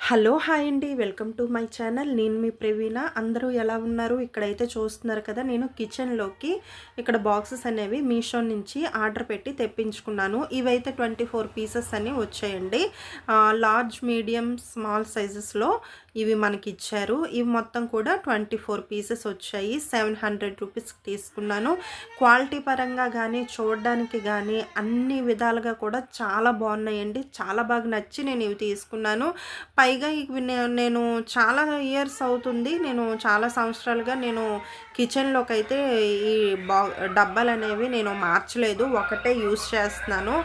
Hello hi అండి welcome to my channel. నేను మీ ప్రవీణ. అందరూ ఎలా ఉన్నారు? ఇక్కడైతే చూస్తున్నారు కదా నేను కిచెన్లోకి ఇక్కడ బాక్సెస్ అనేవి మీషో నుంచి ఆర్డర్ పెట్టి తెప్పించుకున్నాను. ఇవైతే ట్వంటీ ఫోర్ పీసెస్ అని వచ్చాయండి. లార్జ్ మీడియం స్మాల్ సైజెస్లో ఇవి మనకి ఇచ్చారు ఇవి మొత్తం కూడా ట్వంటీ ఫోర్ పీసెస్ వచ్చాయి. సెవెన్ హండ్రెడ్ రూపీస్ తీసుకున్నాను. క్వాలిటీ పరంగా కానీ చూడడానికి కానీ అన్ని విధాలుగా కూడా చాలా బాగున్నాయండి. చాలా బాగా నచ్చి నేను ఇవి తీసుకున్నాను. పైగా ఇవి నేను చాలా ఇయర్స్ అవుతుంది. నేను చాలా సంవత్సరాలుగా నేను కిచెన్లోకి అయితే ఈ బా డబ్బాలు అనేవి నేను మార్చలేదు. ఒకటే యూస్ చేస్తున్నాను.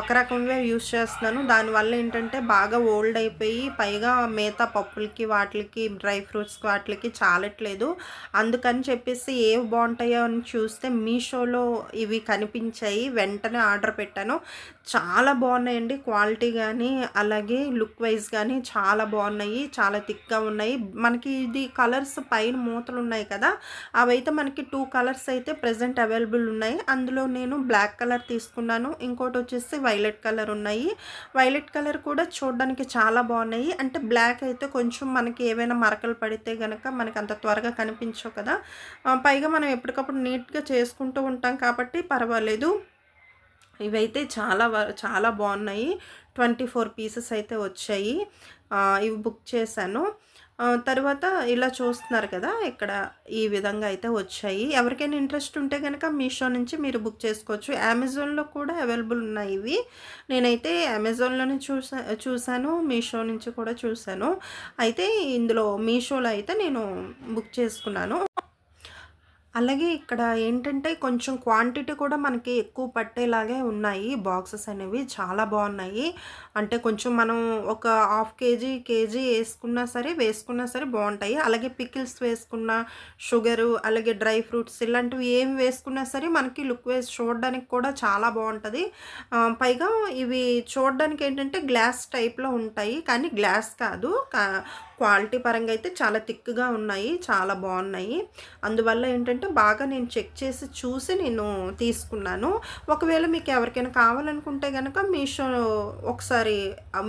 ఒక రకంగా యూస్ చేస్తున్నాను. దానివల్ల ఏంటంటే బాగా ఓల్డ్ అయిపోయి పైగా మిగతా పప్పులకి వాటికి డ్రై ఫ్రూట్స్ వాటికి చాలట్లేదు. అందుకని చెప్పేసి ఏవి బాగుంటాయో అని చూస్తే మీషోలో ఇవి కనిపించాయి. వెంటనే ఆర్డర్ పెట్టాను. చాలా బాగున్నాయండి. క్వాలిటీ కానీ అలాగే లుక్ వైజ్ కానీ చాలా బాగున్నాయి. చాలా థిక్గా ఉన్నాయి. మనకి ఇది కలర్స్ పైన మూతలు ఉన్నాయి కదా అవైతే మనకి టూ కలర్స్ అయితే ప్రజెంట్ అవైలబుల్ ఉన్నాయి. అందులో నేను బ్లాక్ కలర్ తీసుకున్నాను. ఇంకోటి వచ్చేసి వైలెట్ కలర్ ఉన్నాయి. వైలెట్ కలర్ కూడా చూడడానికి చాలా బాగున్నాయి. అంటే బ్లాక్ అయితే కొంచెం మనకి ఏవైనా మరకలు పడితే కనుక మనకి అంత త్వరగా కనిపించవు కదా. పైగా మనం ఎప్పటికప్పుడు నీట్గా చేసుకుంటూ ఉంటాం కాబట్టి పర్వాలేదు. ఇవైతే చాలా వ- చాలా బాగున్నాయి. ట్వంటీ ఫోర్ పీసెస్ అయితే వచ్చాయి. ఇవి బుక్ చేశాను. తర్వాత ఇలా చూస్తున్నారు కదా ఇక్కడ ఈ విధంగా అయితే వచ్చాయి. ఎవరికైనా ఇంట్రెస్ట్ ఉంటే కనుక మీషో నుంచి మీరు బుక్ చేసుకోవచ్చు. అమెజాన్లో కూడా అవైలబుల్ ఉన్నాయి ఇవి. నేనైతే అమెజాన్లోనే చూసా చూశాను మీషో నుంచి కూడా చూశాను. అయితే ఇందులో మీషోలో అయితే నేను బుక్ చేసుకున్నాను. అలాగే ఇక్కడ ఏంటంటే కొంచెం క్వాంటిటీ కూడా మనకి ఎక్కువ పట్టేలాగే ఉన్నాయి. బాక్సెస్ అనేవి చాలా బాగున్నాయి. అంటే కొంచెం మనం ఒక హాఫ్ కేజీ కేజీ వేసుకున్నా సరే వేసుకున్నా సరే బాగుంటాయి. అలాగే పికిల్స్ వేసుకున్న షుగరు అలాగే డ్రై ఫ్రూట్స్ ఇలాంటివి ఏం వేసుకున్నా సరే మనకి లుక్ వేసి చూడడానికి కూడా చాలా బాగుంటుంది. పైగా ఇవి చూడడానికి ఏంటంటే గ్లాస్ టైప్లో ఉంటాయి. కానీ గ్లాస్ కాదు. కా- క్వాలిటీ పరంగా అయితే చాలా థిక్గా ఉన్నాయి చాలా బాగున్నాయి. అందువల్ల ఏంటంటే బాగా నేను చెక్ చేసి చూసి నేను తీసుకున్నాను. ఒకవేళ మీకు ఎవరికైనా కావాలనుకుంటే కనుక మీషో ఒకసారి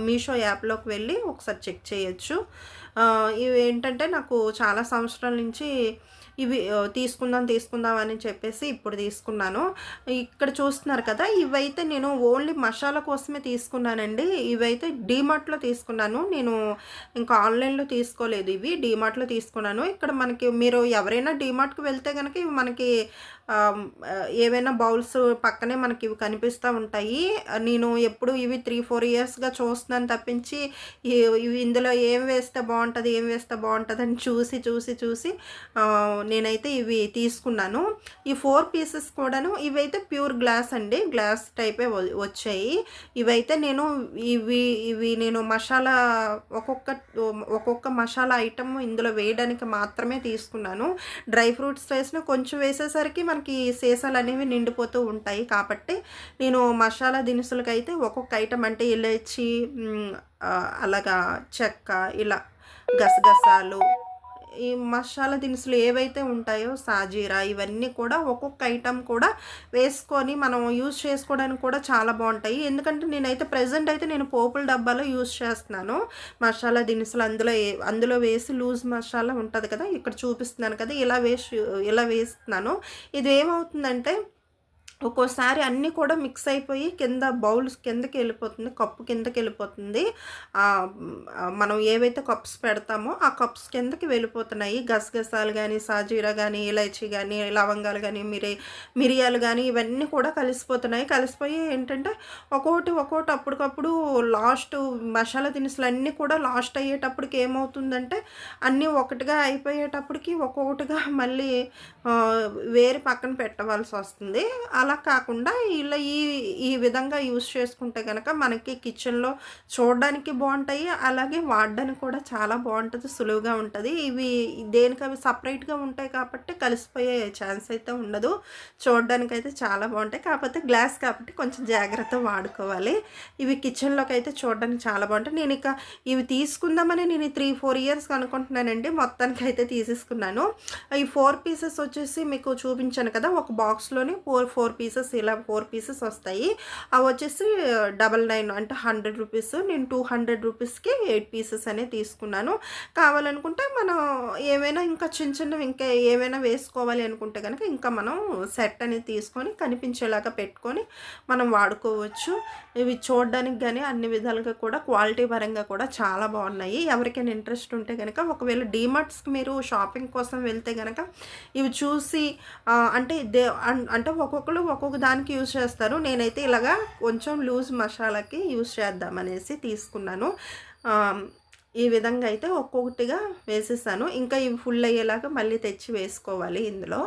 మీషో యాప్లోకి వెళ్ళి ఒకసారి చెక్ చేయొచ్చు. ఇవి ఏంటంటే నాకు చాలా సంవత్సరాల నుంచి ఇవి తీసుకుందాం తీసుకుందాం అని చెప్పేసి ఇప్పుడు తీసుకున్నాను. ఇక్కడ చూస్తున్నారు కదా ఇవైతే నేను ఓన్లీ మసాలా కోసమే తీసుకున్నానండి. ఇవైతే డీమార్ట్లో తీసుకున్నాను. నేను ఇంకా ఆన్లైన్లో తీసుకోలేదు ఇవి డీమార్ట్లో తీసుకున్నాను. ఇక్కడ మనకి మీరు ఎవరైనా డీమార్ట్కి వెళ్తే కనుక ఇవి మనకి ఏవైనా బౌల్స్ పక్కనే మనకి ఇవి కనిపిస్తూ ఉంటాయి. నేను ఎప్పుడు ఇవి త్రీ ఫోర్ ఇయర్స్గా చూస్తున్నాను తప్పించి ఇవి ఇందులో ఏం వేస్తే బాగుంటుంది ఏం వేస్తే బాగుంటుంది అని చూసి చూసి చూసి నేనైతే ఇవి తీసుకున్నాను. ఈ ఫోర్ పీసెస్ కూడాను ఇవైతే ప్యూర్ గ్లాస్ అండి. గ్లాస్ టైపే వచ్చాయి. ఇవైతే నేను ఇవి ఇవి నేను మసాలా ఒక్కొక్క ఒక్కొక్క మసాలా ఐటమ్ ఇందులో వేయడానికి మాత్రమే తీసుకున్నాను. డ్రై ఫ్రూట్స్ వేసిన కొంచెం వేసేసరికి మనకి సీసాలు అనేవి నిండిపోతూ ఉంటాయి కాబట్టి నేను మసాలా దినుసులకైతే ఒక్కొక్క ఐటమ్ అంటే ఇలాచి అలాగా చెక్క ఇలా గసగసాలు ఈ మసాలా దినుసులు ఏవైతే ఉంటాయో సాజీరా ఇవన్నీ కూడా ఒక్కొక్క ఐటమ్ కూడా వేసుకొని మనం యూజ్ చేసుకోవడానికి కూడా చాలా బాగుంటాయి. ఎందుకంటే నేనైతే ప్రజెంట్ అయితే నేను పోపుల డబ్బాలో యూజ్ చేస్తున్నాను. మసాలా దినుసులు అందులో ఏ- అందులో వేసి లూజ్ మసాలా ఉంటుంది కదా ఇక్కడ చూపిస్తున్నాను కదా ఇలా వేసి ఇలా వేస్తున్నాను. ఇది ఏమవుతుందంటే ఒక్కోసారి అన్నీ కూడా మిక్స్ అయిపోయి కింద బౌల్స్ కిందకి వెళ్ళిపోతుంది కప్పు కిందకి వెళ్ళిపోతుంది. మనం ఏవైతే కప్స్ పెడతామో ఆ కప్స్ కిందకి వెళ్ళిపోతున్నాయి. గసగసాలు కానీ సాజీరా కానీ ఇలైచి కానీ లవంగాలు కానీ మిరి మిరియాలు కానీ ఇవన్నీ కూడా కలిసిపోతున్నాయి. కలిసిపోయి ఏంటంటే ఒక్కొక్కటి ఒక్కొక్కటి అప్పటికప్పుడు లాస్ట్ మసాలా దినుసులు అన్నీ కూడా లాస్ట్ అయ్యేటప్పటికి ఏమవుతుందంటే అన్నీ ఒకటిగా అయిపోయేటప్పటికి ఒక్కొక్కటిగా మళ్ళీ వేరు వేరే పక్కన పెట్టవలసి వస్తుంది. అలా కాకుండా ఇలా ఈ ఈ విధంగా యూస్ చేసుకుంటే కనుక మనకి కిచెన్లో చూడడానికి బాగుంటాయి అలాగే వాడడానికి కూడా చాలా బాగుంటుంది సులువుగా ఉంటుంది. ఇవి దేనికి అవి సపరేట్గా ఉంటాయి కాబట్టి కలిసిపోయే ఛాన్స్ అయితే ఉండదు. చూడడానికి అయితే చాలా బాగుంటాయి. కాకపోతే గ్లాస్ కాబట్టి కొంచెం జాగ్రత్త వాడుకోవాలి. ఇవి కిచెన్లోకి అయితే చూడడానికి చాలా బాగుంటాయి. నేను ఇక ఇవి తీసుకుందామని నేను త్రీ ఫోర్ ఇయర్స్ అనుకుంటున్నానండి. మొత్తానికి అయితే తీసేసుకున్నాను. ఈ ఫోర్ పీసెస్ వచ్చేసి మీకు చూపించాను కదా ఒక బాక్స్లోని ఫోర్ ఫోర్ పీసెస్ ఇలా ఫోర్ పీసెస్ వస్తాయి. అవి వచ్చేసి డబల్ నైన్ అంటే హండ్రెడ్ రూపీస్. నేను టూ హండ్రెడ్ రూపీస్కి ఎయిట్ పీసెస్ అనేది తీసుకున్నాను. కావాలనుకుంటే మనం ఏమైనా ఇంకా చిన్న చిన్నవి ఇంకా ఏమైనా వేసుకోవాలి అనుకుంటే కనుక ఇంకా మనం సెట్ అనేది తీసుకొని కనిపించేలాగా పెట్టుకొని మనం వాడుకోవచ్చు. ఇవి చూడడానికి కానీ అన్ని విధాలుగా కూడా క్వాలిటీ పరంగా కూడా చాలా బాగున్నాయి. ఎవరికైనా ఇంట్రెస్ట్ ఉంటే కనుక ఒకవేళ డీమార్ట్స్కి మీరు షాపింగ్ కోసం వెళ్తే కనుక ఇవి చూసి అంటే దే అంటే ఒక్కొక్కరు ఒక్కొక్క దానికి యూజ్ చేస్తారు. నేనైతే ఇలాగా కొంచెం లూజ్ మసాలాకి యూజ్ చేద్దామనేసి తీసుకున్నాను. ఈ విధంగా అయితే ఒక్కొక్కటిగా వేసేసాను. ఇంకా ఇవి ఫుల్ అయ్యేలాగా మళ్ళీ తెచ్చి వేసుకోవాలి ఇందులో.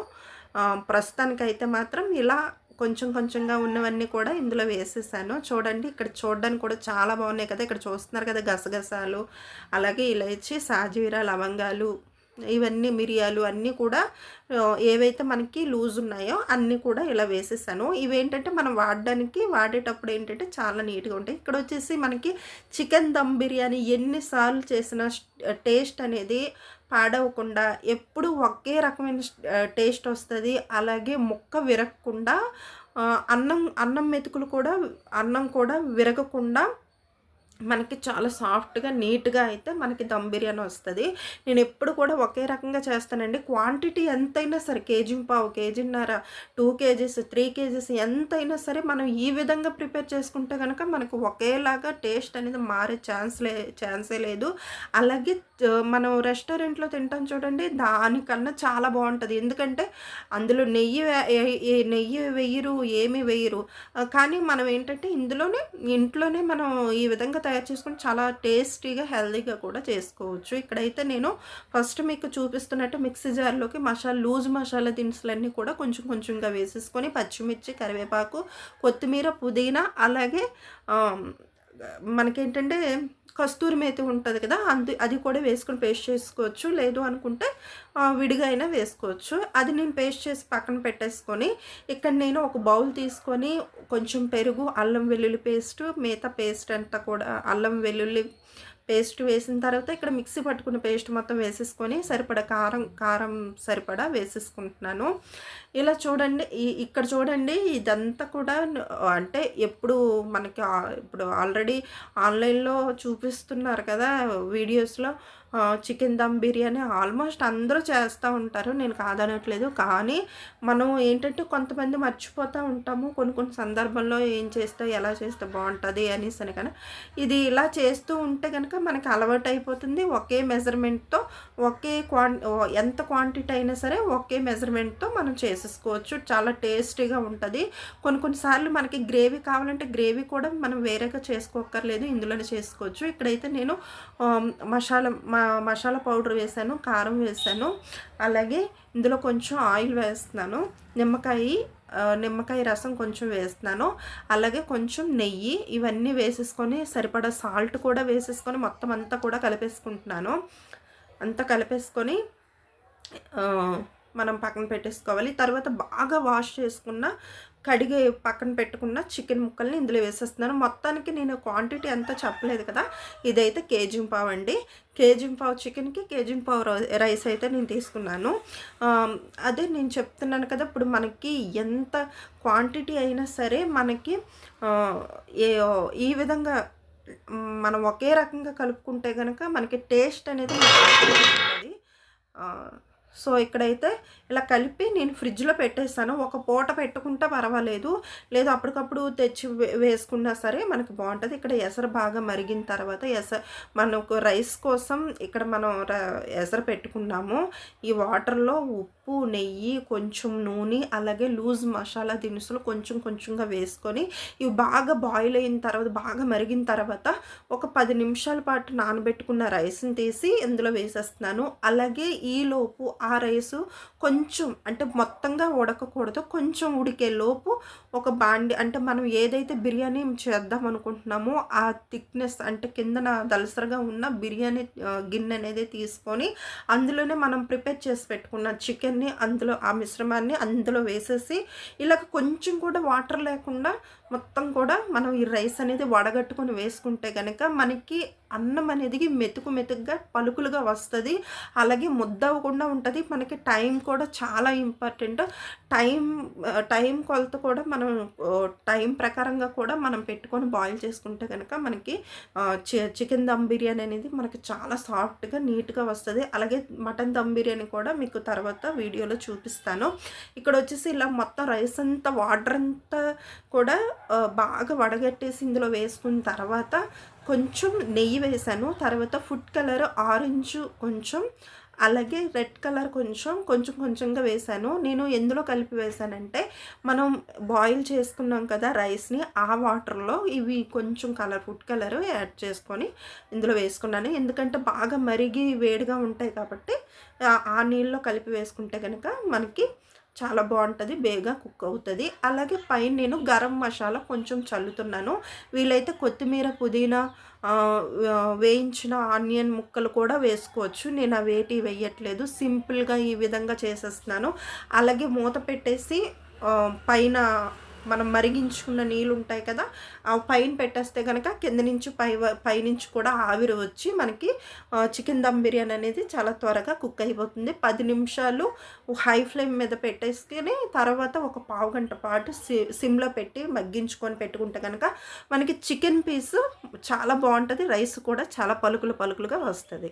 ప్రస్తుతానికైతే మాత్రం ఇలా కొంచెం కొంచెంగా ఉన్నవన్నీ కూడా ఇందులో వేసేసాను. చూడండి ఇక్కడ చూడడానికి కూడా చాలా బాగున్నాయి కదా. ఇక్కడ చూస్తున్నారు కదా గసగసాలు అలాగే ఇలాచి సాజీరా లవంగాలు ఇవన్నీ మిరియాలు అన్నీ కూడా ఏవైతే మనకి లూజ్ ఉన్నాయో అన్నీ కూడా ఇలా వేసేసాను. ఇవేంటంటే మనం వాడడానికి వాడేటప్పుడు ఏంటంటే చాలా నీట్గా ఉంటాయి. ఇక్కడ వచ్చేసి మనకి చికెన్ దమ్ బిర్యానీ ఎన్నిసార్లు చేసిన టేస్ట్ అనేది పాడవకుండా ఎప్పుడు ఒకే రకమైన టేస్ట్ వస్తుంది. అలాగే ముక్క విరగకుండా అన్నం అన్నం మెతుకులు కూడా అన్నం కూడా విరగకుండా మనకి చాలా సాఫ్ట్గా నీట్గా అయితే మనకి దమ్ బిర్యానీ వస్తుంది. నేను ఎప్పుడు కూడా ఒకే రకంగా చేస్తానండి. క్వాంటిటీ ఎంతైనా సరే కేజీ పావు కేజీన్నర టూ కేజీస్ త్రీ కేజీస్ ఎంతైనా సరే మనం ఈ విధంగా ప్రిపేర్ చేసుకుంటే కనుక మనకు ఒకేలాగా టేస్ట్ అనేది మారే ఛాన్స్ లే ఛాన్సే లేదు. అలాగే మనం రెస్టారెంట్లో తింటాం చూడండి దానికన్నా చాలా బాగుంటుంది. ఎందుకంటే అందులో నెయ్యి నెయ్యి వేయరు ఏమి వేయరు. కానీ మనం ఏంటంటే ఇందులోనే ఇంట్లోనే మనం ఈ విధంగా తయారు చేసుకుని చాలా టేస్టీగా హెల్దీగా కూడా చేసుకోవచ్చు. ఇక్కడైతే నేను ఫస్ట్ మీకు చూపిస్తున్నట్టు మిక్సీ జార్లోకి మసాలా లూజ్ మసాలా దినుసులన్నీ కూడా కొంచెం కొంచెంగా వేసేసుకొని పచ్చిమిర్చి కరివేపాకు కొత్తిమీర పుదీనా అలాగే మనకేంటంటే కస్తూరి మేతి ఉంటుంది కదా అందు అది కూడా వేసుకొని పేస్ట్ చేసుకోవచ్చు. లేదు అనుకుంటే విడిగా అయినా వేసుకోవచ్చు. అది నేను పేస్ట్ చేసి పక్కన పెట్టేసుకొని ఇక్కడ నేను ఒక బౌల్ తీసుకొని కొంచెం పెరుగు అల్లం వెల్లుల్లి పేస్ట్ మిగతా పేస్ట్ అంతా కూడా అల్లం వెల్లుల్లి పేస్ట్ వేసిన తర్వాత ఇక్కడ మిక్సీ పట్టుకున్న పేస్ట్ మొత్తం వేసేసుకొని సరిపడా కారం కారం సరిపడా వేసేసుకుంటున్నాను. ఇలా చూడండి ఇక్కడ చూడండి ఇదంతా కూడా అంటే ఎప్పుడు మనకి ఇప్పుడు ఆల్రెడీ ఆన్లైన్లో చూపిస్తున్నారు కదా వీడియోస్లో. చికెన్ దమ్ బిర్యానీ ఆల్మోస్ట్ అందరూ చేస్తూ ఉంటారు. నేను కాదనట్లేదు. కానీ మనం ఏంటంటే కొంతమంది మర్చిపోతూ ఉంటాము. కొన్ని కొన్ని సందర్భంలో ఏం చేస్తే ఎలా చేస్తే బాగుంటుంది అనేసి అని కానీ ఇది ఇలా చేస్తూ ఉంటే కనుక మనకి అలవాటు అయిపోతుంది. ఒకే మెజర్మెంట్తో ఒకే క్వాం ఎంత క్వాంటిటీ అయినా సరే ఒకే మెజర్మెంట్తో మనం చేసేసుకోవచ్చు. చాలా టేస్టీగా ఉంటుంది. కొన్ని కొన్నిసార్లు మనకి గ్రేవీ కావాలంటే గ్రేవీ కూడా మనం వేరేగా చేసుకోక్కర్లేదు. ఇందులోనే చేసుకోవచ్చు. ఇక్కడైతే నేను మసాలా మా మసాలా పౌడర్ వేసాను కారం వేసాను. అలాగే ఇందులో కొంచెం ఆయిల్ వేస్తున్నాను. నిమ్మకాయ నిమ్మకాయ రసం కొంచెం వేస్తున్నాను. అలాగే కొంచెం నెయ్యి ఇవన్నీ వేసేసుకొని సరిపడా సాల్ట్ కూడా వేసేసుకొని మొత్తం అంతా కూడా కలిపేసుకుంటున్నాను. అంతా కలిపేసుకొని మనం పక్కన పెట్టేసుకోవాలి. తర్వాత బాగా వాష్ చేసుకున్న కడిగి పక్కన పెట్టుకున్న చికెన్ ముక్కల్ని ఇందులో వేసేస్తున్నాను. మొత్తానికి నేను క్వాంటిటీ ఎంత చెప్పలేదు కదా. ఇదైతే కేజీ పావు అండి. కేజీ పావు చికెన్కి కేజీ పావు రై- రైస్ అయితే నేను తీసుకున్నాను. అదే నేను చెప్తున్నాను కదా ఇప్పుడు మనకి ఎంత క్వాంటిటీ అయినా సరే మనకి ఏ ఈ విధంగా మనం ఒకే రకంగా కలుపుకుంటే కనుక మనకి టేస్ట్ అనేది ఉంటుంది. సో ఇక్కడైతే ఇలా కలిపి నేను ఫ్రిడ్జ్లో పెట్టేస్తాను. ఒక పూట పెట్టుకుంటే పర్వాలేదు. లేదు అప్పటికప్పుడు తెచ్చి వేసుకున్నా సరే మనకు బాగుంటుంది. ఇక్కడ ఎసరు బాగా మరిగిన తర్వాత ఎస మనకు రైస్ కోసం ఇక్కడ మనం ఎసరు పెట్టుకున్నాము. ఈ వాటర్లో ఉప్పు నెయ్యి కొంచెం నూనె అలాగే లూజ్ మసాలా దినుసులు కొంచెం కొంచెంగా వేసుకొని ఇవి బాగా బాయిల్ అయిన తర్వాత బాగా మరిగిన తర్వాత ఒక పది నిమిషాల పాటు నానబెట్టుకున్న రైస్ని తీసి ఇందులో వేసేస్తున్నాను. అలాగే ఈలోపు ఆ రైసు కొంచెం అంటే మొత్తంగా ఉడకకూడదు. కొంచెం ఉడికే లోపు ఒక బాండి అంటే మనం ఏదైతే బిర్యానీ చేద్దాం అనుకుంటున్నామో ఆ థిక్నెస్ అంటే కిందన దలసరగా ఉన్న బిర్యానీ గిన్నె అనేది తీసుకొని అందులోనే మనం ప్రిపేర్ చేసి పెట్టుకున్న చికెన్ని అందులో ఆ మిశ్రమాన్ని అందులో వేసేసి ఇలా కొంచెం కూడా వాటర్ లేకుండా మొత్తం కూడా మనం ఈ రైస్ అనేది వడగట్టుకొని వేసుకుంటే కనుక మనకి అన్నం అనేది మెతుకు మెతుకుగా పలుకులుగా వస్తుంది. అలాగే ముద్ద అవ్వకుండా ఉంటుంది. మనకి టైం కూడా చాలా ఇంపార్టెంట్. టైం టైం కొలత కూడా మనం టైం ప్రకారంగా కూడా మనం పెట్టుకొని బాయిల్ చేసుకుంటే కనుక మనకి చికెన్ దమ్ బిర్యానీ అనేది మనకి చాలా సాఫ్ట్గా నీట్గా వస్తుంది. అలాగే మటన్ దమ్ బిర్యానీ కూడా మీకు తర్వాత వీడియోలో చూపిస్తాను. ఇక్కడ వచ్చేసి ఇలా మొత్తం రైస్ అంతా వాటర్ అంతా కూడా బాగా వడగట్టేసి ఇందులో వేసుకున్న తర్వాత కొంచెం నెయ్యి వేసాను. తర్వాత ఫుడ్ కలర్ ఆరెంజ్ కొంచెం అలాగే రెడ్ కలర్ కొంచెం కొంచెం కొంచెంగా వేసాను. నేను ఎందులో కలిపి వేసానంటే మనం బాయిల్ చేసుకున్నాం కదా రైస్ని ఆ వాటర్లో ఇవి కొంచెం కలర్ ఫుడ్ కలర్ యాడ్ చేసుకొని ఇందులో వేసుకున్నాను. ఎందుకంటే బాగా మరిగి వేడిగా ఉంటాయి కాబట్టి ఆ నీళ్ళలో కలిపి వేసుకుంటే కనుక మనకి చాలా బాగుంటుంది బేగా కుక్ అవుతుంది. అలాగే పైన నేను గరం మసాలా కొంచెం చల్లుతున్నాను. వీలైతే కొత్తిమీర పుదీనా వేయించిన ఆనియన్ ముక్కలు కూడా వేసుకోవచ్చు. నేను అవేటి వేయట్లేదు. సింపుల్గా ఈ విధంగా చేసేస్తున్నాను. అలాగే మూత పెట్టేసి పైన మనం మరిగించుకున్న నీళ్ళు ఉంటాయి కదా ఆ పైన పెట్టేస్తే కనుక కింద నుంచి పై పైనుంచి కూడా ఆవిరి వచ్చి మనకి చికెన్ దమ్ బిర్యానీ అనేది చాలా త్వరగా కుక్ అయిపోతుంది. పది నిమిషాలు హై ఫ్లేమ్ మీద పెట్టేసుకొని తర్వాత ఒక పావు గంట పాటు సి సిమ్లో పెట్టి మగ్గించుకొని పెట్టుకుంటే కనుక మనకి చికెన్ పీస్ చాలా బాగుంటుంది రైస్ కూడా చాలా పలుకులు పలుకులుగా వస్తుంది.